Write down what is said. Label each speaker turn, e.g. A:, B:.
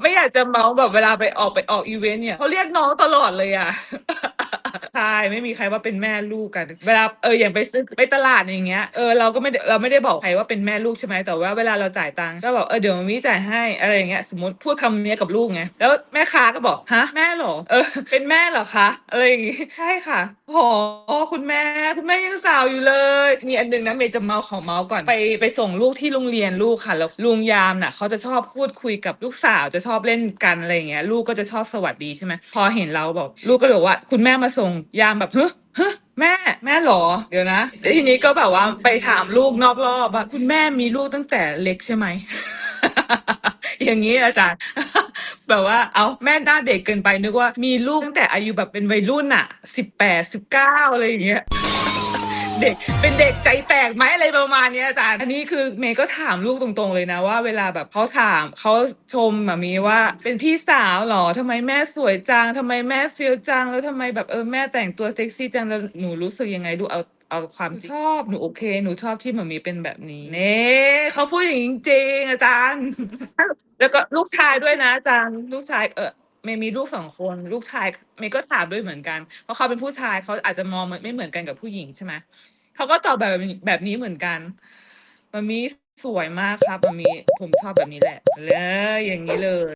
A: ไม่อยากจะเมาส์แบบเวลาไปออกไปออกอีเวนต์เนี่ยเขาเรียกน้องตลอดเลยอะ ใช่ไม่มีใครว่าเป็นแม่ลูกกัน เวลาเอออย่างไปซื้อไปตลาดอย่างเงี้ยเออเราก็ไม่เราไม่ได้บอกใครว่าเป็นแม่ลูกใช่ไหมแต่ว่าเวลาเราจ่ายตังค์ก็บอกเออเดี๋ยวมัมมี่จ่ายให้อะไรอย่างเงี้ยสมมติพูดคำนี้กับลูกไงแล้วแม่ค้าก็บอกฮะแม่เหรอเออ เป็นแม่เหรอคะอะไรอย่างงี้ใช่ค่ะโหคุณแม่คุณแม่ยังสาวอยู่เลย มีอันหนึงนะเมย์จะเมาของเมาส์ก่อนไปไปส่งลูกที่โรงเรียนลูกค่ะแล้วลุงยามน่ะเขาจะชอบพูดคุยกับลูกสาวจะชอบเล่นกันอะไรอย่างเงี้ยลูกก็จะชอบสวัสดีใช่ไหมพอเห็นเราบอก ลูกก็เลยบอกว่าคุณแม่มาส่งยามแบบเฮ้ยฮแม่แม่หรอ เดี๋ยวนะแล้วทีนี้ก็แบบว่าไปถามลูกนอกรอบอะคุณแม่มีลูกตั้งแต่เล็กใช่ไหม อย่างนี้อาจารย์แบบว่าเอาแม่หน้าเด็กเกินไปนึกว่ามีลูกตั้งแต่อายุแบบเป็นวัยรุ่นอะสิบแปดสิบเก้าอะไรอย่างเงี้ย เด็ก เป็นเด็กใจแตกไหมอะไรประมาณนี้อาจารย์อันนี้คือเมย์ก็ถามลูกตรงๆเลยนะว่าเวลาแบบเขาถามเขาชมแบบมีว่า เป็นพี่สาวหรอทำไมแม่สวยจังทำไมแม่เฟี้ยวจังแล้วทำไมแบบเออแม่แต่งตัวเซ็กซี่จังแล้วหนูรู้สึกยังไงดูเอาเอาความชอบหนูโอเค หนูชอบที่หมันมีเป็นแบบนี้เน่เขาพูดอย่างจริงๆอาจารย์ แล้วก็ลูกชายด้วยนะอาจารย์ ลูกชายเออ เมย์มีลูกสองคนลูกชายเมย์ก็ถามด้วยเหมือนกัน เพราะเขาเป็นผู้ชายเขาอาจจะมองไม่เหมือนกันกับผู้หญิงใช่ไหมเขาก็ตอบแบบแบบนี้เหมือนกันมันมีสวยมากครับมันมีผมชอบแบบนี้แหละเลยอย่างนี้เลย